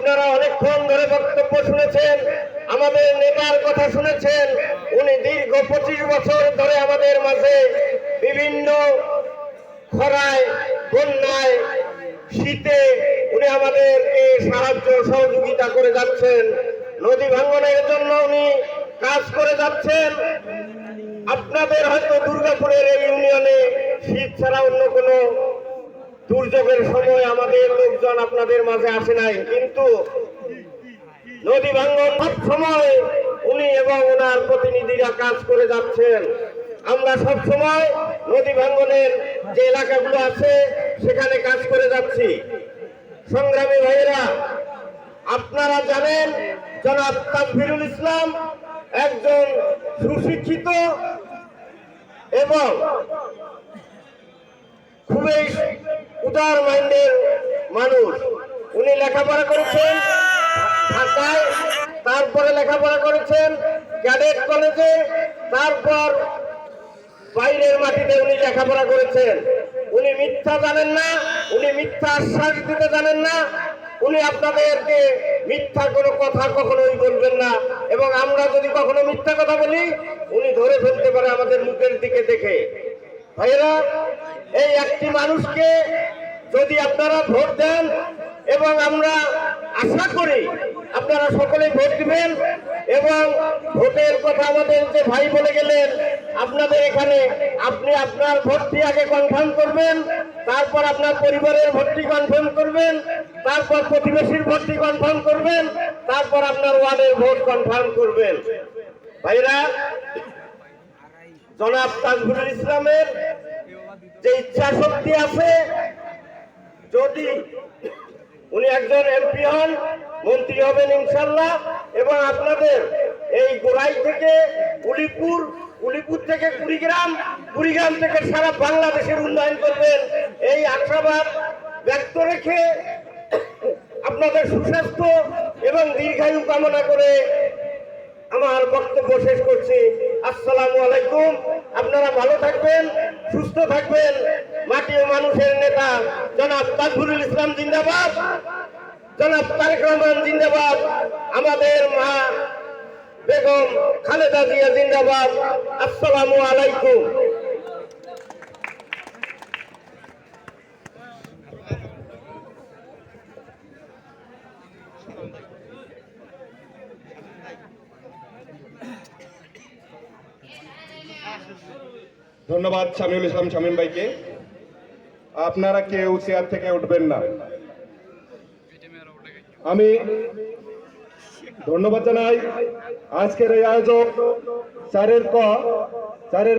আপনারা অনেকক্ষণ ধরে বক্তব্য শুনেছেন, আমাদের নেতার কথা শুনেছেন। উনি দীর্ঘ পঁচিশ বছর ধরে আমাদের মাঝে বিভিন্ন খরায়, বন্যায়, শীতে উনি আমাদেরকে সাহায্য, সহযোগিতা করে যাচ্ছেন। নদী ভাঙ্গনের জন্য উনি কাজ করে যাচ্ছেন। আপনাদের হয়তো দুর্গাপুরের এই ইউনিয়নে শীত ছাড়া অন্য কোনো দুর্যোগের সময় আমাদের লোকজন আপনাদের মাঝে আসে নাই, কিন্তু নদী ভাঙ্গন সব সময় উনি এবং ওনার প্রতিনিধিরা কাজ করে যাচ্ছেন। আমরা সব সময় নদী ভাঙ্গনের যে এলাকাগুলো আছে, সেখানে কাজ করে যাচ্ছি। সংগ্রামী ভাইয়েরা, আপনারা জানেন জনাব তাকবিরুল ইসলাম একজন সুশিক্ষিত এবং খুবই উদার মাইন্ডের মানুষ। উনি লেখাপড়া করেছেন, ঢাকায়, তারপরে লেখাপড়া করেছেন, ক্যাডেট কলেজে, তারপর বাইরের মাটিতে উনি লেখাপড়া করেছেন। উনি মিথ্যা জানেন না, উনি মিথ্যা আশ্বাস দিতে জানেন না। উনি আপনাদেরকে মিথ্যা কোনো কথা কখনোই বলবেন না। এবং আমরা যদি কখনো মিথ্যা কথা বলি, উনি ধরে ফেলতে পারে আমাদের মুখের দিকে দেখে। ভাইয়েরা, এই একটি মানুষকে যদি আপনারা ভোট দেন, এবং আমরা আশা করি আপনারা সকলে ভোট দিবেন, এবং ভোটের কথা আমাদের যে ভাই বলে গেলেন, আপনাদের এখানে আপনি আপনার ভোটটি আগে কনফার্ম করবেন, তারপর আপনার পরিবারের ভোটটি কনফার্ম করবেন, তারপর প্রতিবেশীর ভোটটি কনফার্ম করবেন, তারপর আপনার ওয়ার্ডের ভোট কনফার্ম করবেন। ভাইরা, জনাব তাজবুল ইসলামের যে ইচ্ছা শক্তি আছে যদি উনি একজন এমপি হন, মন্ত্রী হবেন ইনশাল্লাহ এবং আপনাদের এই গোড়াই থেকে উলিপুর উলিপুর থেকে কুড়িগ্রাম কুড়িগ্রাম থেকে সারা বাংলাদেশের উন্নয়ন করবেন। এই আশাবাদ ব্যক্ত রেখে আপনাদের সুস্বাস্থ্য এবং দীর্ঘায়ু কামনা করে আমার বক্তব্য শেষ করছি। আসসালামু আলাইকুম। আপনারা ভালো থাকবেন, সুস্থ থাকবেন। মাটি ও মানুষের নেতা জনাব তাজবুরুল ইসলাম জিন্দাবাদ, জনাব তারেক রহমান জিন্দাবাদ, আমাদের মা বেগম খালেদা জিয়া জিন্দাবাদ। আসসালামু আলাইকুম। ধন্যবাদ শামিউল ইসলাম, শামীম ভাইকে। আপনারা কেউ চেয়ার থেকে উঠবেন না। আমি ধন্যবাদ জানাই। আজকের এই আয়োজক চারের ক চারের